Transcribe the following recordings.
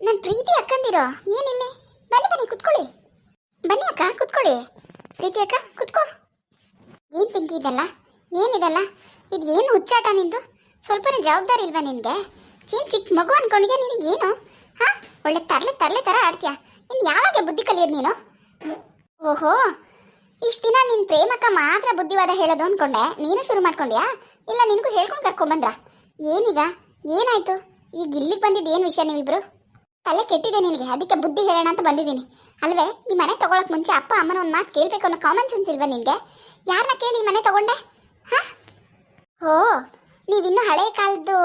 ನನ್ನ ಪ್ರೀತಿ ಅಕ್ಕಂದಿರೋ, ಏನಿಲ್ಲ? ಬನ್ನಿ ಬನ್ನಿ, ಕುತ್ಕೊಳ್ಳಿ. ಬನ್ನಿ ಅಕ್ಕ, ಕುತ್ಕೊಳ್ಳಿ. ಪ್ರೀತಿ ಅಕ್ಕ, ಕುತ್ಕೋ. ಏನು ಪಿಂಕಿ ಇದೆಲ್ಲ? ಏನಿದೆಲ್ಲ ಇದು ಏನು ಹುಚ್ಚಾಟ ನಿಂದು? ಸ್ವಲ್ಪ ಜವಾಬ್ದಾರಿ ಇಲ್ವಾ ನಿನಗೆ? ಚೀನ್ ಚಿಕ್ಕ ಮಗು ಅನ್ಕೊಂಡಿದ್ಯಾ ನಿನಗೇನು ಹಾಂ? ಒಳ್ಳೆ ತರಲೆ ತರಲೆ ಥರ ಆಡ್ತೀಯ? ಇನ್ನು ಯಾವಾಗ ಬುದ್ಧಿ ಕಲಿಯೋದು ನೀನು? ಓಹೋ! ಇಷ್ಟು ದಿನ ನಿನ್ನ ಪ್ರೇಮಕ್ಕ ಮಾತ್ರ ಬುದ್ಧಿವಾದ ಹೇಳೋದು ಅನ್ಕೊಂಡೆ. ನೀನು ಶುರು ಮಾಡ್ಕೊಂಡ್ಯಾ? ಇಲ್ಲ ನಿನಗೂ ಹೇಳ್ಕೊಂಡು ಕರ್ಕೊಂಬಂದ್ರ? ಏನೀಗ? ಏನಾಯ್ತು? ಈಗ ಇಲ್ಲಿಗೆ ಬಂದಿದ್ದು ಏನು ವಿಷಯ ನೀವಿಬ್ರು? ತಲೆ ಕೆಟ್ಟಿದೆ ನಿನಗೆ. ಅದಕ್ಕೆ ಬುದ್ಧಿ ಹೇಳೋಣ ಅಂತ ಬಂದಿದ್ದೀನಿ. ಅಲ್ವೇ, ಈ ಮನೆ ತಗೊಳಕ್ ಮುಂಚೆ ಅಪ್ಪ ಅಮ್ಮನ ಒಂದು ಮಾತು ಕೇಳಬೇಕು ಅನ್ನೋ ಕಾಮನ್ ಸೆನ್ಸ್ ಇಲ್ವಾ ನಿನಗೆ? ಯಾರನ್ನ ಕೇಳಿ ಮನೆ ತಗೊಂಡೆ? ಹಾ? ಓ ನೀವಿನ್ನೂ ಹಳೆ ಕಾಲದ್ದು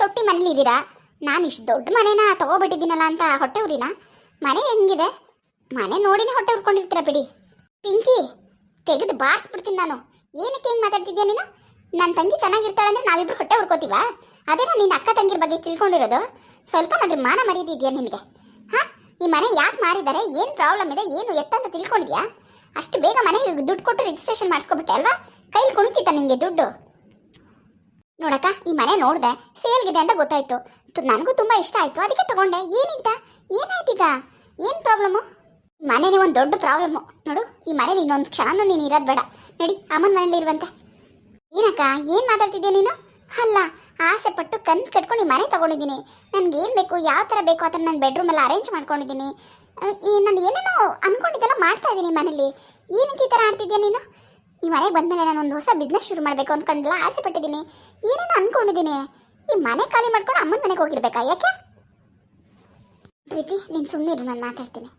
ತೊಟ್ಟಿ ಮನೇಲಿದ್ದೀರಾ ನಾನು ಇಷ್ಟು ದೊಡ್ಡ ಮನೇನ ತಗೋಬಿಟ್ಟಿದ್ದೀನಲ್ಲ ಅಂತ ಹೊಟ್ಟೆ ಉರಿನಾ? ಮನೆ ಹೆಂಗಿದೆ? ಮನೆ ನೋಡಿನೇ ಹೊಟ್ಟೆ ಉರ್ಕೊಂಡಿರ್ತೀರ ಬಿಡಿ. ಪಿಂಕಿ, ತೆಗೆದು ಬಾರಿಸ್ಬಿಡ್ತೀನಿ ನಾನು. ಏನಕ್ಕೆ ಏನು ಮಾತಾಡ್ತಿದ್ಯಾ ನೀನು? ನನ್ನ ತಂಗಿ ಚೆನ್ನಾಗಿರ್ತಾಳೆ ಅಂದ್ರೆ ನಾವಿಬ್ರು ಹೊಟ್ಟೆ ಹುಡ್ಕೋತೀವ ಅದೇನ ನಿನ್ನ ಅಕ್ಕ ತಂಗಿರ ಬಗ್ಗೆ ತಿಳ್ಕೊಂಡಿರೋದು? ಸ್ವಲ್ಪ ಅದ್ರ ಮಾನ ಮರೀದಿದೆಯಾ ನಿನಗೆ? ಹಾ? ಈ ಮನೆ ಯಾಕೆ ಮಾರಿದ್ದಾರೆ ಏನು ಪ್ರಾಬ್ಲಮ್ ಇದೆ? ಏನು ಎತ್ತಂತ ತಿಳ್ಕೊಂಡಿದ್ಯಾ? ಅಷ್ಟು ಬೇಗ ಮನೆಗೆ ದುಡ್ಡು ಕೊಟ್ಟು ರಿಜಿಸ್ಟ್ರೇಷನ್ ಮಾಡಿಸ್ಕೊಬಿಟ್ಟೆ ಅಲ್ವಾ? ಕೈಲಿ ಕುಣಿತಿತ್ತ ನಿಮಗೆ ದುಡ್ಡು? ನೋಡಕ್ಕ, ಈ ಮನೆ ನೋಡಿದೆ ಸೇಲ್ಗಿದೆ ಅಂತ ಗೊತ್ತಾಯ್ತು. ನನಗೂ ತುಂಬ ಇಷ್ಟ ಆಯಿತು. ಅದಕ್ಕೆ ತಗೊಂಡೆ. ಏನಿಂತ? ಏನಾಯ್ತೀಗ ಏನು ಪ್ರಾಬ್ಲಮ್ಮು ಮನೇಲಿ ಒಂದು ದೊಡ್ಡ ಪ್ರಾಬ್ಲಮ್ಮು ನೋಡು, ಈ ಮನೇಲಿ ಇನ್ನೊಂದು ಕ್ಷಣನೂ ನೀನು ಇರೋದು ಬೇಡ. ನೋಡಿ, ಅಮ್ಮನ ಮನೇಲಿ ಇರುವಂತೆ. ಏನಕ್ಕ ಏನು ಮಾತಾಡ್ತಿದ್ಯಾ ನೀನು? ಅಲ್ಲ, ಆಸೆ ಪಟ್ಟು ಕನ್ಸು ಕಟ್ಕೊಂಡು ಈ ಮನೆ ತಗೊಂಡಿದ್ದೀನಿ. ನನ್ಗೆ ಏನು ಬೇಕು, ಯಾವ ಥರ ಬೇಕು ಅದನ್ನು ನಾನು ಬೆಡ್ರೂಮ್ ಎಲ್ಲ ಅರೇಂಜ್ ಮಾಡ್ಕೊಂಡಿದ್ದೀನಿ. ನಾನು ಏನೇನೋ ಅನ್ಕೊಂಡಿದ್ದೆಲ್ಲ ಮಾಡ್ತಾ ಇದ್ದೀನಿ ಮನೇಲಿ. ಏನಕ್ಕೆ ಈ ಥರ ಆಡ್ತಿದ್ಯಾ ನೀನು? ಈ ಮನೆಗೆ ಬಂದಮೇಲೆ ನಾನು ಒಂದು ಹೊಸ ಬಿಸ್ನೆಸ್ ಶುರು ಮಾಡಬೇಕು ಅನ್ಕೊಂಡೆಲ್ಲ ಆಸೆ ಪಟ್ಟಿದ್ದೀನಿ. ಏನೇನೋ ಅನ್ಕೊಂಡಿದ್ದೀನಿ. ಈ ಮನೆ ಖಾಲಿ ಮಾಡ್ಕೊಂಡು ಅಮ್ಮನ ಮನೆಗೆ ಹೋಗಿರ್ಬೇಕಾ, ಯಾಕೆ? ಪ್ರೀತಿ, ನೀನು ಸುಮ್ಮನೆ ನಾನು ಮಾತಾಡ್ತೀನಿ.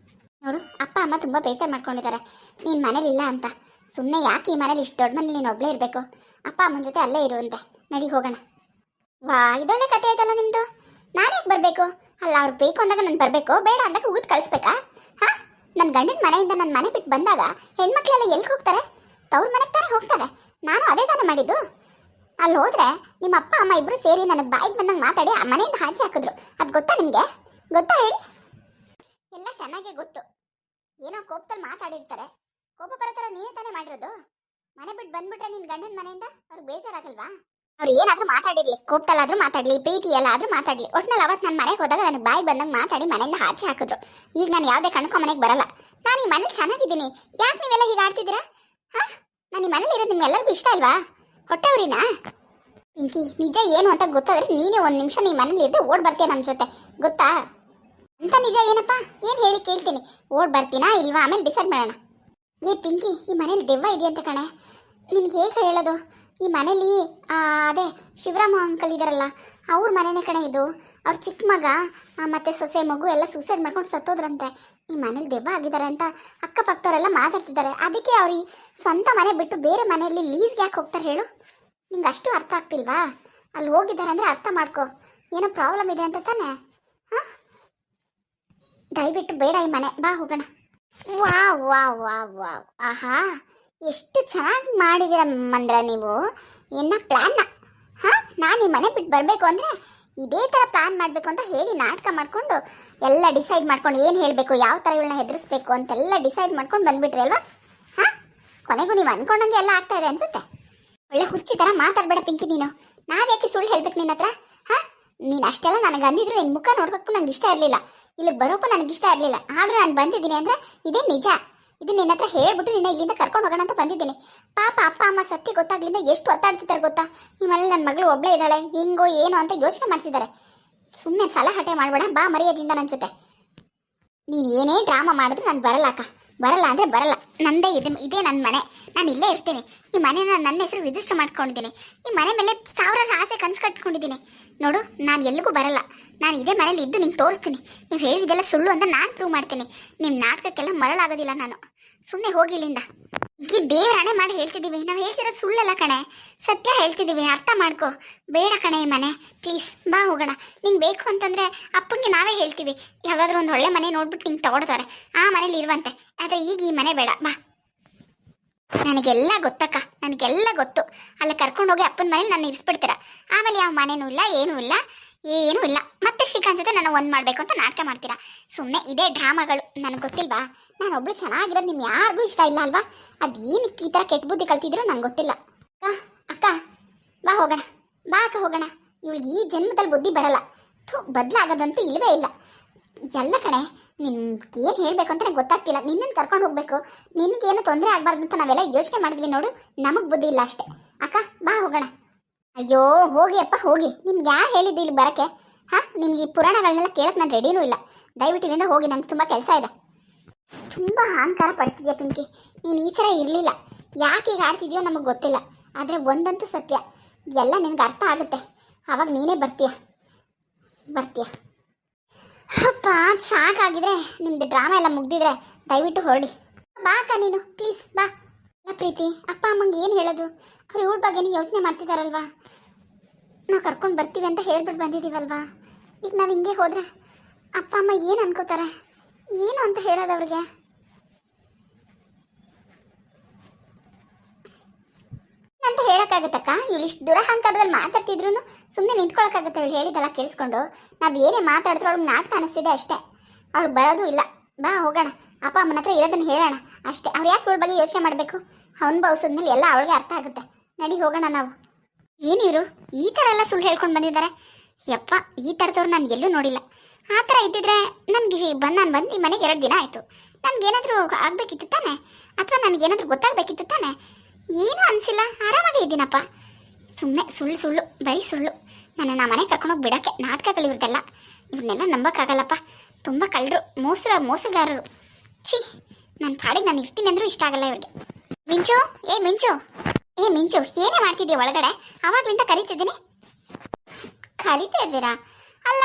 ನೋಡು, ಅಪ್ಪ, ಅಮ್ಮ ತುಂಬ ಬೇಜಾರು ಮಾಡ್ಕೊಂಡಿದ್ದಾರೆ. ನೀನು ಮನೇಲಿ ಇಲ್ಲ ಅಂತ. ಸುಮ್ಮನೆ ಯಾಕೆ ಈ ಮನೇಲಿ ಇಷ್ಟು ದೊಡ್ಡ ಮನೇಲಿ ನೀನು ಒಬ್ಬಳೇ ಇರಬೇಕು? ಅಪ್ಪ, ಅಮ್ಮನ ಜೊತೆ ಅಲ್ಲೇ ಇರುವಂತೆ ನಡಿ, ಹೋಗೋಣ. ವಾ, ಇದೊಳ್ಳೆ ಕತೆ ಆಯ್ತಲ್ಲ ನಿಮ್ಮದು ನಾನು ಬರಬೇಕು? ಅಲ್ಲ, ಅವ್ರು ಬೇಕು ಅಂದಾಗ ನಾನು ಬರಬೇಕು? ಬೇಡ ಅಂದಾಗ ಉಗಿದು ಕಳಿಸ್ಬೇಕಾ? ಹಾಂ? ನನ್ನ ಗಂಡಿನ ಮನೆಯಿಂದ ನನ್ನ ಮನೆ ಬಿಟ್ಟು ಬಂದಾಗ ಹೆಣ್ಮಕ್ಳೆಲ್ಲ ಎಲ್ಲಿಗೆ ಹೋಗ್ತಾರೆ? ತವ್ರ ಮನೆಗೆ ತಾನೇ ಹೋಗ್ತಾರೆ. ನಾನು ಅದೇ ತಾನೇ ಮಾಡಿದ್ದು. ಅಲ್ಲಿ ಹೋದ್ರೆ ನಿಮ್ಮ ಅಪ್ಪ, ಅಮ್ಮ ಇಬ್ಬರು ಸೇರಿ ನನಗೆ ಬಾಯಿಗೆ ಬಂದಂಗೆ ಮಾತಾಡಿ ಆ ಮನೆಯಿಂದ ಹಾಜಿ ಹಾಕಿದ್ರು. ಅದು ಗೊತ್ತಾ ನಿಮಗೆ? ಗೊತ್ತಾ ಹೇಳಿ? ಎಲ್ಲ ಚೆನ್ನಾಗೇ ಗೊತ್ತು. ಏನೋ ಕೋಪದಲ್ಲಿ ಮಾತಾಡಿರ್ತಾರೆ. ಕೋಪ ಬರೋ ನೀನೇ ತಾನೇ ಮಾಡಿರೋದು? ಮನೆ ಬಿಟ್ಟು ಬಂದ್ಬಿಟ್ರೆ ನಿನ್ನ ಗಂಡನ ಮನೆಯಿಂದ ಅವ್ರಿಗೆ ಬೇಜಾರಾಗಲ್ವಾ? ಅವ್ರು ಏನಾದ್ರೂ ಮಾತಾಡಿರ್ಲಿ ಕೋಪದಲ್ಲಾದ್ರೂ ಮಾತಾಡ್ಲಿ ಪ್ರೀತಿ ಎಲ್ಲಾದ್ರೂ ಮಾತಾಡ್ಲಿ. ಒಟ್ನಲ್ಲಿ ಅವತ್ತು ನನ್ನ ಮನೆಗೆ ಹೋದಾಗ ನನಗೆ ಬಾಯಿ ಬಂದಂಗೆ ಮಾತಾಡಿ ಮನೆಯಿಂದ ಆಚೆ ಹಾಕಿದ್ರು. ಈಗ ನಾನು ಯಾವುದೇ ಕಣ್ಕೊ ಮನೆಗೆ ಬರಲ್ಲ. ನಾನು ಈ ಮನೇಲಿ ಚೆನ್ನಾಗಿದ್ದೀನಿ. ಯಾಕೆ ನೀವೆಲ್ಲ ಹೀಗೆ ಆಡ್ತಿದ್ದೀರಾ? ಹಾ? ನಾನು ಈ ಮನೇಲಿ ಇರೋದು ನಿಮ್ಗೆಲ್ಲರಿಗೂ ಇಷ್ಟ ಅಲ್ವಾ ಹೊಟ್ಟೆವ್ರಿನಾ? ಪಿಂಕಿ, ನಿಜ ಏನು ಅಂತ ಗೊತ್ತಾದ್ರೆ ನೀನೇ ಒಂದು ನಿಮಿಷ ನೀ ಮನೇಲಿ ಇದ್ದು ಓಡ್ ಬರ್ತೀಯ ನಮ್ಮ ಜೊತೆ. ಗೊತ್ತಾ? ಅಂತ ನಿಜ ಏನಪ್ಪ? ಏನು ಹೇಳಿ ಕೇಳ್ತೀನಿ. ಓಡ್ ಬರ್ತೀನಾ ಇಲ್ವಾ? ಆಮೇಲೆ ಡಿಸೈಡ್ ಮಾಡೋಣ. ಏ ಪಿಂಕಿ, ಈ ಮನೇಲಿ ದೆವ್ವ ಇದೆಯಂತೆ ಕಣೆ? ನಿನ್ಗೆ ಹೇಗೆ ಹೇಳೋದು? ಈ ಮನೇಲಿ ಅದೇ, ಶಿವರಾಮ ಅಂಕಲ್ ಇದಾರಲ್ಲ, ಅವ್ರ ಮನೆನೇ ಕಣೆ ಇದು. ಅವ್ರ ಚಿಕ್ಕ ಮಗ ಮತ್ತೆ ಸೊಸೆ ಮಗು ಎಲ್ಲ ಸೂಸೈಡ್ ಮಾಡ್ಕೊಂಡು ಸತ್ತೋದ್ರಂತೆ. ಈ ಮನೇಲಿ ದೆವ್ವ ಆಗಿದ್ದಾರೆ ಅಂತ ಅಕ್ಕಪಕ್ಕದವರೆಲ್ಲ ಮಾತಾಡ್ತಿದ್ದಾರೆ ಅದಕ್ಕೆ ಅವ್ರು ಈ ಸ್ವಂತ ಮನೆ ಬಿಟ್ಟು ಬೇರೆ ಮನೆಯಲ್ಲಿ ಲೀಸ್ಗೆ ಯಾಕೆ ಹೋಗ್ತಾರೆ ಹೇಳು? ನಿಂಗೆ ಅಷ್ಟು ಅರ್ಥ ಆಗ್ತಿಲ್ವಾ? ಅಲ್ಲಿ ಹೋಗಿದ್ದಾರೆ ಅಂದರೆ ಅರ್ಥ ಮಾಡ್ಕೊ. ಏನೋ ಪ್ರಾಬ್ಲಮ್ ಇದೆ ಅಂತ ತಾನೆ? ಹಾಂ? ದಯವಿಟ್ಟು ಬೇಡ ಈ ಮನೆ. ಬಾ ಹೋಗೋಣ. ವಾ ವಾ ವಾ ವಾವ್. ಆಹಾ, ಎಷ್ಟು ಚೆನ್ನಾಗಿ ಮಾಡಿದಿರ ಮಂದ್ರ ನೀವು. ಏನ ಪ್ಲ್ಯಾನ್ನ ಹಾಂ, ನಾನು ಈ ಮನೆ ಬಿಟ್ಟು ಬರಬೇಕು ಅಂದರೆ ಇದೇ ಥರ ಪ್ಲ್ಯಾನ್ ಮಾಡಬೇಕು ಅಂತ ಹೇಳಿ ನಾಟಕ ಮಾಡಿಕೊಂಡು ಎಲ್ಲ ಡಿಸೈಡ್ ಮಾಡ್ಕೊಂಡು ಏನು ಹೇಳಬೇಕು, ಯಾವ ಥರ ಇವಳನ್ನ ಹೆದರಿಸ್ಬೇಕು ಅಂತೆಲ್ಲ ಡಿಸೈಡ್ ಮಾಡ್ಕೊಂಡು ಬಂದ್ಬಿಟ್ರಿ ಅಲ್ವಾ? ಹಾಂ, ಕೊನೆಗೂ ನೀವು ಅನ್ಕೊಂಡಂಗೆ ಎಲ್ಲ ಆಗ್ತಾ ಇದೆ ಅನ್ಸುತ್ತೆ? ಒಳ್ಳೆ ಹುಚ್ಚಿ ಥರ ಮಾತಾಡ್ಬೇಡ ಪಿಂಕಿ ನೀನು. ನಾವ್ಯಾಕೆ ಸುಳ್ಳು ಹೇಳ್ಬೇಕು ನಿನ್ನ ಹತ್ರ ಹಾಂ ನೀನು ಅಷ್ಟೆಲ್ಲ ನನಗೆ ಅಂದಿದ್ರು ನಿನ್ನ ಮುಖ ನೋಡ್ಬೇಕು ನನಗೆ ಇಷ್ಟ ಇರಲಿಲ್ಲ. ಇಲ್ಲಿಗೆ ಬರೋಕ್ಕೂ ನನಗೆ ಇಷ್ಟ ಇರಲಿಲ್ಲ. ಆದರೂ ನಾನು ಬಂದಿದ್ದೀನಿ ಅಂದರೆ ಇದೇ ನಿಜ. ಇದು ನಿನ್ನ ಹತ್ರ ಹೇಳ್ಬಿಟ್ಟು ನಿನ್ನ ಇಲ್ಲಿಂದ ಕರ್ಕೊಂಡು ಹೋಗೋಣ ಅಂತ ಬಂದಿದ್ದೀನಿ. ಪಾಪ ಅಪ್ಪ, ಅಮ್ಮ ಸತ್ಯ ಗೊತ್ತಾಗ್ಲಿಂದ ಎಷ್ಟು ಒತ್ತಾಡ್ತಿದ್ದಾರೆ ಗೊತ್ತಾ? ಮನೇಲಿ ನನ್ನ ಮಗಳು ಒಬ್ಬಳೇ ಇದ್ದಾಳೆ. ಹೆಂಗೋ, ಏನೋ ಅಂತ ಯೋಚನೆ ಮಾಡ್ತಿದ್ದಾರೆ. ಸುಮ್ಮನೆ ಸಲಹಟೆ ಮಾಡಬೇಡ. ಬಾ ಮರ್ಯಾದಿಂದ ನನ್ನ ಜೊತೆ. ನೀನು ಏನೇ ಡ್ರಾಮಾ ಮಾಡಿದ್ರು ನಾನು ಬರಲ್ಲ ಅಕ್ಕ. ಬರಲ್ಲ ಅಂದರೆ ಬರಲ್ಲ. ನಂದೇ ಇದೆ, ಇದೇ ನನ್ನ ಮನೆ. ನಾನು ಇಲ್ಲೇ ಇರ್ತೀನಿ. ಈ ಮನೆನ ನನ್ನ ಹೆಸರು ರಿಜಿಸ್ಟರ್ ಮಾಡ್ಕೊಂಡಿದ್ದೀನಿ. ಈ ಮನೆ ಮೇಲೆ ಸಾವಿರಾರು ಆಸೆ ಕನ್ಸು ಕಟ್ಕೊಂಡಿದ್ದೀನಿ. ನೋಡು, ನಾನು ಎಲ್ಲಿಗೂ ಬರಲ್ಲ. ನಾನು ಇದೇ ಮನೇಲಿ ಇದ್ದು ನಿಮ್ಗೆ ತೋರಿಸ್ತೀನಿ. ನೀವು ಹೇಳಿದ್ದೆಲ್ಲ ಸುಳ್ಳು ಅಂತ ನಾನು ಪ್ರೂವ್ ಮಾಡ್ತೀನಿ. ನಿಮ್ಮ ನಾಟಕಕ್ಕೆಲ್ಲ ಮರಳಾಗೋದಿಲ್ಲ ನಾನು. ಸುಮ್ಮನೆ ಹೋಗಿ ಇಲ್ಲಿಂದ ಈ ದೇವರಾಣೆ ಮಾಡಿ ಹೇಳ್ತಿದ್ದೀವಿ. ನಾವು ಹೇಳ್ತಿರೋದು ಸುಳ್ಳಲ್ಲ ಕಣೆ. ಸತ್ಯ ಹೇಳ್ತಿದ್ದೀವಿ. ಅರ್ಥ ಮಾಡ್ಕೋ. ಬೇಡ ಕಣೆ ಈ ಮನೆ. ಪ್ಲೀಸ್ ಬಾ ಹೋಗೋಣ. ನಿಂಗೆ ಬೇಕು ಅಂತಂದರೆ ಅಪ್ಪಂಗೆ ನಾವೇ ಹೇಳ್ತೀವಿ. ಯಾವುದಾದ್ರೂ ಒಂದು ಒಳ್ಳೆ ಮನೆ ನೋಡ್ಬಿಟ್ಟು ನಿಂಗೆ ತಗೊಡ್ತಾರೆ ಆ ಮನೇಲಿ ಇರುವಂತೆ. ಆದರೆ ಈಗ ಈ ಮನೆ ಬೇಡ. ಬಾ. ನನಗೆಲ್ಲ ಗೊತ್ತಕ್ಕ. ನನಗೆಲ್ಲ ಗೊತ್ತು. ಅಲ್ಲಿ ಕರ್ಕೊಂಡೋಗಿ ಅಪ್ಪನ ಮನೇಲಿ ನಾನು ಇರಿಸ್ಬಿಡ್ತೀರ. ಆಮೇಲೆ ಯಾವ ಮನೇನೂ ಇಲ್ಲ, ಏನೂ ಇಲ್ಲ. ಏನೂ ಇಲ್ಲ. ಮತ್ತೆ ಶ್ರೀಕಾಂತ್ ಜೊತೆ ನಾನು ಒಂದು ಮಾಡಬೇಕು ಅಂತ ನಾಟಕ ಮಾಡ್ತೀರಾ? ಸುಮ್ಮನೆ ಇದೇ ಡ್ರಾಮಾಗಳು. ನನಗೆ ಗೊತ್ತಿಲ್ವಾ? ನಾನು ಒಬ್ಳು ಚೆನ್ನಾಗಿರೋದು ನಿಮ್ಗೆ ಯಾರಿಗೂ ಇಷ್ಟ ಇಲ್ಲ ಅಲ್ವಾ? ಅದು ಏನಕ್ಕೆ ಈ ಥರ ಕೆಟ್ಟ ಬುದ್ಧಿ ಕಲ್ತಿದ್ರು ನಂಗೆ ಗೊತ್ತಿಲ್ಲ. ಅಕ್ಕ ಅಕ್ಕ, ಬಾ ಹೋಗೋಣ. ಬಾ ಅಕ್ಕ, ಹೋಗೋಣ. ಇವಳಿಗೆ ಈ ಜನ್ಮದಲ್ಲಿ ಬುದ್ಧಿ ಬರಲ್ಲ. ಥೂ, ಬದಲಾಗೋದಂತೂ ಇಲ್ಲವೇ ಇಲ್ಲ. ಎಲ್ಲ ಕಡೆ ನಿನ್ಗೆ ಏನು ಹೇಳಬೇಕು ಅಂತ ನಂಗೆ ಗೊತ್ತಾಗ್ತಿಲ್ಲ. ನಿನ್ನನ್ನು ಕರ್ಕೊಂಡು ಹೋಗಬೇಕು. ನಿನಗೇನು ತೊಂದರೆ ಆಗಬಾರ್ದು ಅಂತ ನಾವೆಲ್ಲ ಯೋಚನೆ ಮಾಡಿದ್ವಿ ನೋಡು. ನಮಗೆ ಬುದ್ಧಿ ಇಲ್ಲ ಅಷ್ಟೇ. ಅಕ್ಕ ಅಯ್ಯೋ ಹೋಗಿ ಅಪ್ಪ ಹೋಗಿ. ನಿಮ್ಗೆ ಯಾರು ಹೇಳಿದ್ದು ಇಲ್ಲಿ ಬರಕ್ಕೆ? ಹಾಂ? ನಿಮ್ಗೆ ಈ ಪುರಾಣಗಳನ್ನೆಲ್ಲ ಕೇಳಕ್ಕೆ ನಾನು ರೆಡಿನೂ ಇಲ್ಲ. ದಯವಿಟ್ಟು ಇಲ್ಲಿಂದ ಹೋಗಿ, ನಂಗೆ ತುಂಬ ಕೆಲಸ ಇದೆ. ತುಂಬ ಅಹಂಕಾರ ಪಡ್ತಿದ್ಯಾ ಪಿಂಕಿ? ನೀನು ಈ ಥರ ಇರಲಿಲ್ಲ. ಯಾಕೆ ಈಗ ಆಡ್ತಿದ್ಯೋ ನಮಗೆ ಗೊತ್ತಿಲ್ಲ. ಆದರೆ ಒಂದಂತೂ ಸತ್ಯ. ಎಲ್ಲ ನಿನಗೆ ಅರ್ಥ ಆಗುತ್ತೆ. ಆವಾಗ ನೀನೇ ಬರ್ತೀಯ. ಬರ್ತೀಯ. ಅಪ್ಪ ಸಾಕಾಗಿದ್ರೆ ನಿಮ್ದು ಡ್ರಾಮಾ ಎಲ್ಲ ಮುಗ್ದಿದ್ರೆ ದಯವಿಟ್ಟು ಹೊರಡಿ. ಬಾ ನೀನು. ಪ್ಲೀಸ್, ಬಾ. ಪ್ರೀತಿ, ಅಪ್ಪ ಅಮ್ಮಂಗೆ ಏನು ಹೇಳೋದು? ಅವ್ರು ಬಗ್ಗೆ ನೀವು ಯೋಚನೆ ಮಾಡ್ತಿದ್ದಾರಲ್ವಾ ನಾವು ಕರ್ಕೊಂಡು ಬರ್ತೀವಿ ಅಂತ ಹೇಳ್ಬಿಟ್ಟು ಬಂದಿದ್ದೀವಲ್ವಾ ಈಗ ನಾವು ಹಿಂಗೆ ಹೋದ್ರೆ ಅಪ್ಪ, ಅಮ್ಮ ಏನು ಅನ್ಕೋತಾರೆ? ಏನು ಅಂತ ಹೇಳೋದು ಅವ್ರಿಗೆ? ಅಂತ ಹೇಳಕ್ಕಾಗತ್ತಕ್ಕ, ಇವಳು ಇಷ್ಟು ದುರಹಂಕಾರದಲ್ಲಿ ಮಾತಾಡ್ತಿದ್ರು ಸುಮ್ಮನೆ ನಿಂತ್ಕೊಳಕ್ಕಾಗತ್ತೆ. ಇವಳು ಹೇಳಿದಲ್ಲ ಕೇಳಿಸ್ಕೊಂಡು ನಾವು ಏನೇ ಮಾತಾಡಿದ್ರು ಅವ್ಳಿಗೆ ನಾಟಕ ಅನಿಸ್ತಿದೆ ಅಷ್ಟೇ. ಅವಳು ಬರೋದು ಇಲ್ಲ. ಬಾ, ಹೋಗೋಣ. ಅಪ್ಪ ಅಮ್ಮನ ಹತ್ರ ಇರೋದನ್ನ ಹೇಳೋಣ. ಅಷ್ಟೇ. ಅವ್ರು ಯಾಕೆ ಇವಳ ಬಗ್ಗೆ ಯೋಚನೆ ಮಾಡಬೇಕು? ಅವ್ನು ಮೇಲೆ ಎಲ್ಲ ಅವಳಿಗೆ ಅರ್ಥ ಆಗುತ್ತೆ. ನಡಿ, ಹೋಗೋಣ ನಾವು. ಏನಿವರು ಈ ಥರ ಎಲ್ಲ ಸುಳ್ಳು ಹೇಳ್ಕೊಂಡು ಬಂದಿದ್ದಾರೆ. ಯಪ್ಪ, ಈ ಥರದವ್ರು ನಾನು ಎಲ್ಲೂ ನೋಡಿಲ್ಲ. ಆ ಥರ ಇದ್ದಿದ್ರೆ ನನಗೆ ಬಂದು ನಾನು ಬಂದು ಈ ಮನೆಗೆ ಎರಡು ದಿನ ಆಯಿತು. ನನಗೇನಾದರೂ ಆಗಬೇಕಿತ್ತು ತಾನೆ? ಅಥವಾ ನನಗೇನಾದರೂ ಗೊತ್ತಾಗಬೇಕಿತ್ತು ತಾನೆ? ಏನೂ ಅನಿಸಿಲ್ಲ. ಆರಾಮಾಗೇ ಇದ್ದೀನಪ್ಪ. ಸುಮ್ಮನೆ ಸುಳ್ಳು ಸುಳ್ಳು, ಬರೀ ಸುಳ್ಳು. ನನ್ನ ನಾ ಮನೆಗೆ ಕರ್ಕೊಂಡೋಗಿ ಬಿಡೋಕ್ಕೆ ನಾಟಕಗಳು ಇವ್ರದ್ದೆಲ್ಲ ಇವನ್ನೆಲ್ಲ ನಂಬೋಕ್ಕಾಗಲ್ಲಪ್ಪ. ತುಂಬ ಕಳ್ಳರು ಮೋಸ ಮೋಸಗಾರರು. ಛೀ ನನ್ನ ಪಾಡಿಗೆ ನಾನು ಇರ್ತೀನಿ ಅಂದರೂ ಇಷ್ಟ ಆಗಲ್ಲ ಇವ್ರಿಗೆ. ಮಿಂಚು, ಏ ಮಿಂಚು ಏ ಮಿಂಚು, ಏನೇ ಮಾಡ್ತಿದ್ದೀಯ ಒಳಗಡೆ? ಅವಾಗ್ಲಿಂದ ಕರಿತಿದ್ದೀನಿ. ಕರಿತಾ ಇದ್ದೀರಾ? ಅಲ್ಲ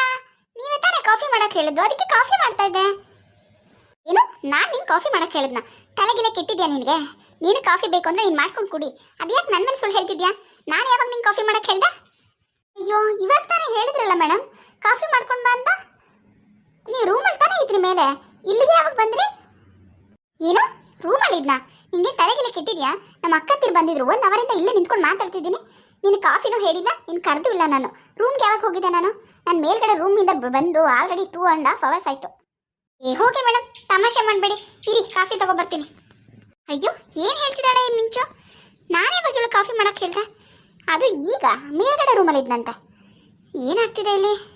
ನೀವೇ ತಾನೇ ಕಾಫಿ ಮಾಡಕ್ಕೆ ಹೇಳಿದ್ದು, ಅದಕ್ಕೆ ಕಾಫಿ ಮಾಡ್ತಾ ಇದ್ದೆ. ಏನು, ನಾನು ನೀನು ಕಾಫಿ ಮಾಡೋಕೆ ಹೇಳಿದ್ನ? ತಲೆಗಿಲೆ ಕೆಟ್ಟಿದ್ಯಾ ನಿನಗೆ? ನೀನು ಕಾಫಿ ಬೇಕು ಅಂದ್ರೆ ನೀನು ಮಾಡ್ಕೊಂಡು ಕುಡಿ. ಅದ್ಯಾಕೆ ನನ್ನ ಮೇಲೆ ಸುಳ್ಳು ಹೇಳ್ತಿದ್ಯಾ? ನಾನು ಯಾವಾಗ ನಿಂಗೆ ಕಾಫಿ ಮಾಡಕ್ಕೆ ಹೇಳ್ದೆ? ಅಯ್ಯೋ, ಇವಾಗ ತಾನೇ ಹೇಳಿದ್ರಲ್ಲ ಮೇಡಮ್ ಕಾಫಿ ಮಾಡ್ಕೊಂಡು ಬಾ ಅಂತ. ನೀವು ರೂಮಲ್ಲಿ ತಾನೇ ಇದ್ರಿ ಮೇಲೆ? ಇಲ್ಲಿಗೆ ಯಾವಾಗ ಬಂದ್ರಿ? ಏನು? ರೂಮಲ್ಲಿ ಇದ್ನಾ? ನಿಂಗೆ ತಲೆಗೆಲ್ಲ ಕೆಟ್ಟಿದ್ಯಾ? ನಮ್ಮ ಅಕ್ಕತ್ತಿರು ಬಂದಿದ್ರು. ಒಂದು ಅವರಿಂದ ಇಲ್ಲೇ ನಿಂತ್ಕೊಂಡು ಮಾತಾಡ್ತಿದ್ದೀನಿ. ನಿನ್ನ ಕಾಫಿನೂ ಹೇಳಿಲ್ಲ, ನೀನು ಕರೆದು ಇಲ್ಲ ನಾನು. ರೂಮ್ಗೆ ಯಾವಾಗ ಹೋಗಿದ್ದೆ ನಾನು? ನಾನು ಮೇಲ್ಗಡೆ ರೂಮಿಂದ ಬಂದು already two and half hours ಆಯಿತು. ಏ, ಹೋಗಿ ಮೇಡಮ್ ತಮಾಷೆ ಮಾಡಬೇಡಿ. ಇರಿ, ಕಾಫಿ ತಗೊಬರ್ತೀನಿ ಅಯ್ಯೋ, ಏನು ಹೇಳ್ತಿದ್ದಾಳೆ ಈ ಮಿಂಚು? ನಾನೇ ಬಗ್ಗೆ ಕಾಫಿ ಮಾಡಕ್ಕೆ ಹೇಳ್ದೆ? ಅದು ಈಗ ಮೇಲ್ಗಡೆ ರೂಮಲ್ಲಿ ಇದ್ನಂತೆ. ಏನಾಗ್ತಿದೆ ಇಲ್ಲಿ?